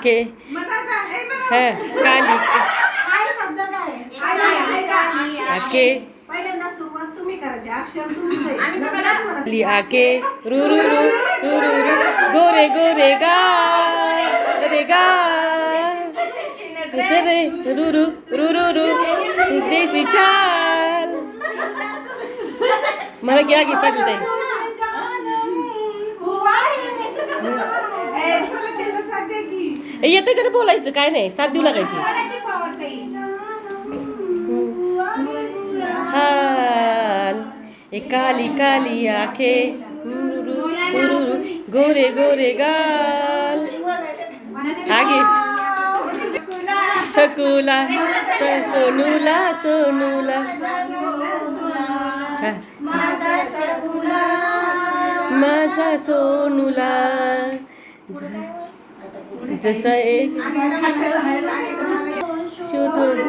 आखे हा काली काय काय तुम्हाला काली आखे रू रू रू रू रू रू गोरे गोरे गाल रे गाल रे रू रू रू रू रू. देसी चाल मला घ्या की पाटील येते का बोलायचं? काय नाही साथ देऊ लागायची. हाल काली काली आखे गोरे गोरे गाल. आगे छकुला सोनूला सोनूला. माझा सोनूला. जसं एक शोधून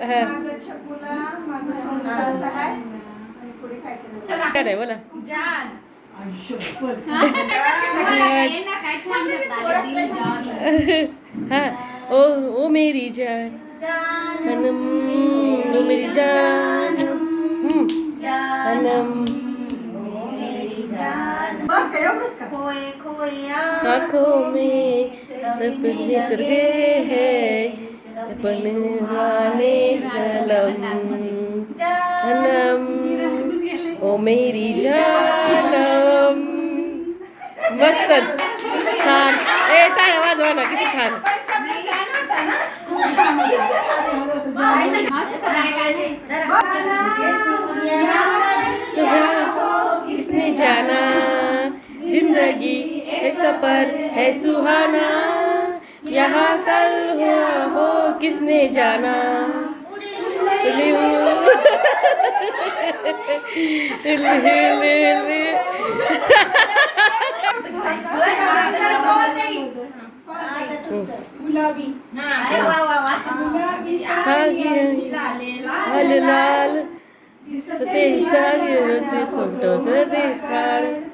हा. काय बोला. हा. ओ ओ मेरी जान. हनम ओ मेरी जान. हम्म. एवढंच का आँखों में सपने चढ़ गए हैं अपन जाने सलम हनम ओ मेरी जानम मस्तच छान ए टाळ्या वाजवा ना किती छान तुम्हारा ज़िंदगी है सफ़र है सुहाना यहाँ कल हुआ हो किसने जाना गुलाबी लाल लाल ते ते सोट ते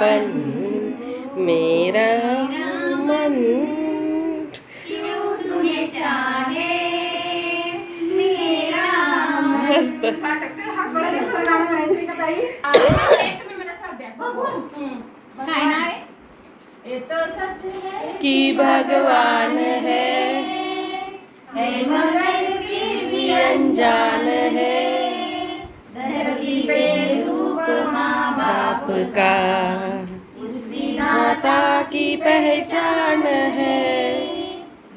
दीवानापन मेरा मन। का सच है भगवान है कि अनजान है। धरती पे बाप का माता की पहचान है।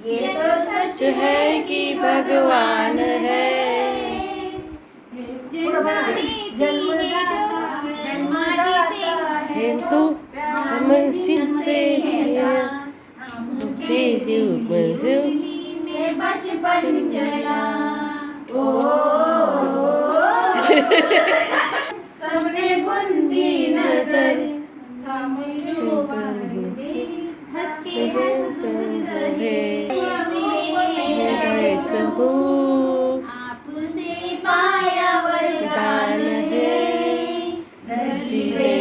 ये तो सच है कि भगवान है। तो मस्जिद से बचपन चला सबने आपसे पाया वरदान है। धरती पे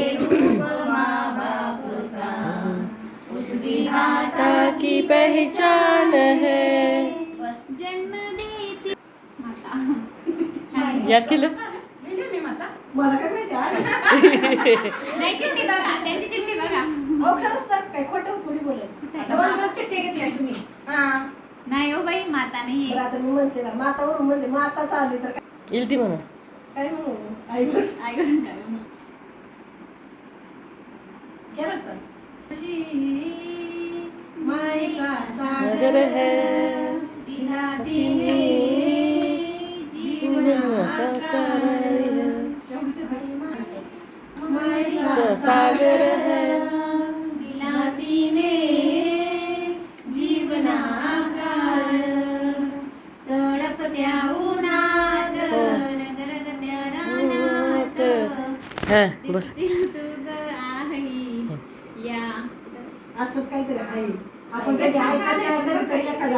माँ बाप का। उस विधाता की पहचान है। जन्म देती याद केलं? माता? मला काय माहिती नाही चिठ्ठी बघा त्यांची चिठ्ठी बघा. अहो खरंच तर काय खोटं थोडी बोलेल दोन दोन चिठ्ठ्या घेतल्या तुम्ही. नाही हो बाई माता नाही बरं आता मी म्हणते ना मातावरून म्हणते माताच आली तर काय? येईल ती म्हणा काय म्हणू? आई ऐकून काय म्हणू. केलं चल. सागर सागर है तिला दिले हा बोल असंच काहीतरी आहे आपण कधी ऐकत नाही, कधीतरी एखादं